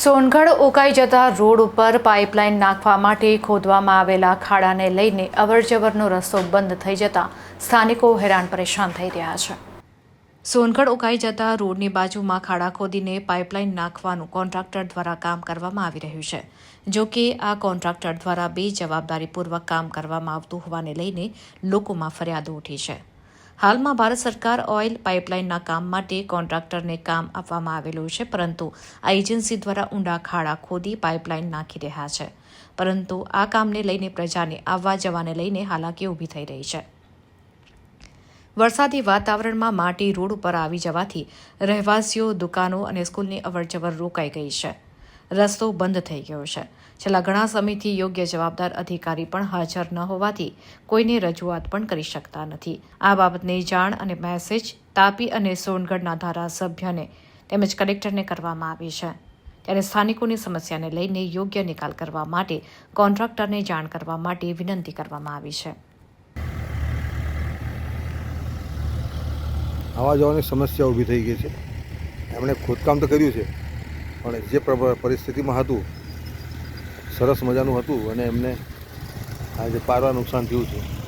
સોનગઢ ઉકાઈ જતા રોડ ઉપર પાઇપલાઇન નાખવા માટે ખોદવામાં આવેલા ખાડાને લઈને અવરજવરનો રસ્તો બંધ થઈ જતા સ્થાનિકો હેરાન પરેશાન થઈ રહ્યા છે. સોનગઢ ઉકાઈ જતા રોડની બાજુમાં ખાડા ખોદીને પાઇપલાઇન નાખવાનું કોન્ટ્રાક્ટર દ્વારા કામ કરવામાં આવી રહ્યું છે. જો કે આ કોન્ટ્રાક્ટર દ્વારા બે જવાબદારીપૂર્વક કામ કરવામાં આવતું હોવાને લઈને લોકોમાં ફરિયાદો ઉઠી છે. હાલમાં ભારત સરકાર ઓઇલ પાઇપલાઇનના કામ માટે કોન્ટ્રાક્ટરને કામ આપવામાં આવેલું છે, પરંતુ આ એજન્સી દ્વારા ઊંડા ખાડા ખોદી પાઇપલાઇન નાખી રહ્યા છે. પરંતુ આ કામને લઈને પ્રજાને આવવા જવાને લઈને હાલાકી ઊભી થઈ રહી છે. વરસાદી વાતાવરણમાં માટી રોડ ઉપર આવી જવાથી રહેવાસીઓ, દુકાનો અને સ્કૂલની અવરજવર રોકાઈ ગઈ છે. રસ્તો બંધ થઈ ગયો છે. છેલ્લા ઘણા સમયથી યોગ્ય જવાબદાર અધિકારી પણ હાજર ન હોવાથી કોઈને રજૂઆત પણ કરી શકતા નથી. આ બાબતની જાણ અને મેસેજ તાપી અને સોનગઢના ધારાસભ્યને તેમજ કલેક્ટરને કરવામાં આવી છે. ત્યારે સ્થાનિકોની સમસ્યાને લઈને યોગ્ય નિકાલ કરવા માટે કોન્ટ્રાક્ટરને જાણ કરવા માટે વિનંતી કરવામાં આવી છે. આવા જવાની સમસ્યા ઊભી થઈ ગઈ છે. એમણે ખોદકામ તો કર્યું છે. પણ જે પ્ર- પરિસ્થિતિમાં હતું, સરસ મજાનું હતું અને એમને આજે પારવા નુકસાન થયું છે.